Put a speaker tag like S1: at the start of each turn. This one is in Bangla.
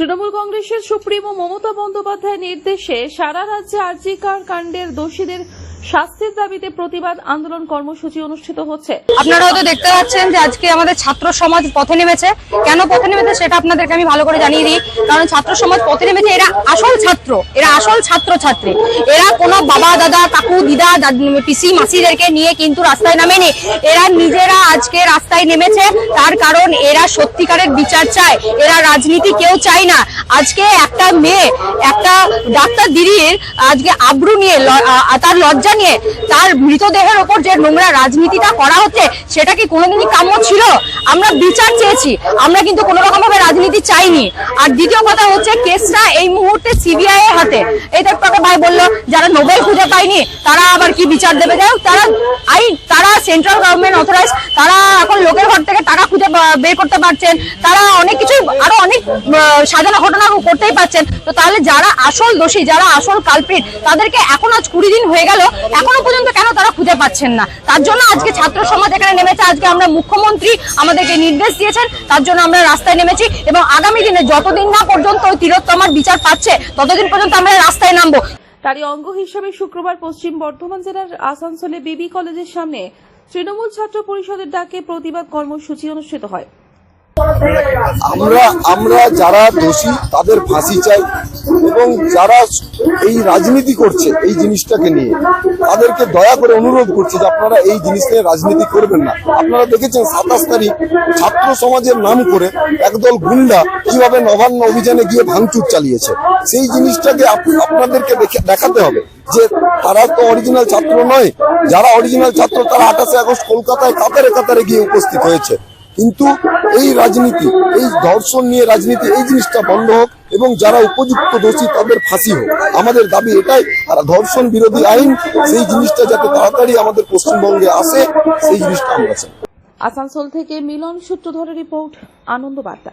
S1: তৃণমূল কংগ্রেসের সুপ্রিমো মমতা বন্দ্যোপাধ্যায়ের নির্দেশে সারা রাজ্যে আরজিকার কাণ্ডের দোষীদের শাস্তির দাবিতে প্রতিবাদ আন্দোলন কর্মসূচি অনুষ্ঠিত হচ্ছে।
S2: আপনারা হয়তো দেখতে পাচ্ছেন যে আজকে আমাদের ছাত্র সমাজ পথে নেমেছে। কেন পথে নেমেছে সেটা আপনাদেরকে আমি ভালো করে জানিয়ে দিই। কারণ ছাত্র সমাজ পথে নেমেছে, এরা আসল ছাত্র, এরা আসল ছাত্র ছাত্রী এরা কোনো বাবা, দাদা, কাকু, দিদা পিসি, মাসিদেরকে নিয়ে কিন্তু রাস্তায় নামেনি। এরা নিজেরা আজকে রাস্তায় নেমেছে, তার কারণ এরা সত্যিকারের বিচার চায়। এরা রাজনীতি কেউ চায় না। আজকে একটা মেয়ে, একটা ডাক্তার দিদির আজকে আব্রু নিয়ে তার লজ্জা নিয়ে তার মৃতদেহের ওপর যে নোংরা রাজনীতিটা করা হচ্ছে সেটা কি কোনোদিনই কাম্য ছিল? আমরা বিচার চেয়েছি। আমরা কিন্তু কোনো রকম ভাবে রাজনীতি চাইনি। আর দ্বিতীয় কথা হচ্ছে, কেসটা এই মুহূর্তে সিবিআই এর হাতে। একটু আগে ভাই বলল, যারা নোবেল খুঁজে পায়নি, তারা আবার কি বিচার দেবে? যাই তারা আই, তারা সেন্ট্রাল গভর্নমেন্ট অথরাইজ তারা এখন লোকের ঘর থেকে টাকা খুঁজে বের করতে পারছেন। তারা অনেক কিছু আরও অনেক সাজানো ঘটনা করতেই পারছেন। তো তাহলে যারা আসল দোষী, যারা আসল কালপিট তাদেরকে এখন আজ কুড়ি দিন হয়ে গেল। এখনও পর্যন্ত কেন খুঁজে পাচ্ছেন না। তার জন্য আজকে ছাত্র সমাজ এখানে নেমেছে। আজকে আমরা মুখ্যমন্ত্রী আমাদেরকে নির্দেশ দিয়েছেন। তার জন্য আমরা রাস্তায় নেমেছি এবং আগামী দিনে যতদিন না পর্যন্ত ওই তিরোত্তমার বিচার পাচ্ছে, ততদিন পর্যন্ত আমরা রাস্তায় নামবো।
S1: তারই অঙ্গ হিসেবে শুক্রবার পশ্চিম বর্ধমান জেলার আসানসোলে বিবি কলেজের সামনে তৃণমূল ছাত্র পরিষদের ডাকে প্রতিবাদ কর্মসূচি অনুষ্ঠিত হয়।
S3: আমরা আমরা যারা দোষী, তাদের ফাঁসি চাই এবং যারা এই রাজনীতি করছে এই জিনিসটাকে নিয়ে, তাদেরকে দয়া করে অনুরোধ করছে যে আপনারা এই জিনিস নিয়ে রাজনীতি করবেন না। আপনারা দেখেছেন সাতাশ তারিখ ছাত্র সমাজের নাম করে একদল গুন্ডা কীভাবে নবান্ন অভিযানে গিয়ে ভাঙচুর চালিয়েছে। সেই জিনিসটাকে আপনাদেরকে দেখে- দেখাতে হবে যে তারা তো অরিজিনাল ছাত্র নয়। যারা অরিজিনাল ছাত্র তারা আঠাশে আগস্ট কলকাতায় কাতারে কাতারে গিয়ে উপস্থিত হয়েছে। কিন্তু এই রাজনীতি, এই ধর্ষণ নিয়ে রাজনীতি, এই জিনিসটা বন্ধ হোক এবং যারা উপযুক্ত দোষী তাদের ফাঁসি হোক। আমাদের দাবি এটাই, আর ধর্ষণ বিরোধী আইন, সেই জিনিসটা যাতে তাড়াতাড়ি আমাদের পশ্চিমবঙ্গে আসে, সেই জিনিসটা আমরা চাই।
S1: আসানসোল থেকে মিলন সূত্রধরের রিপোর্ট আনন্দ বার্তা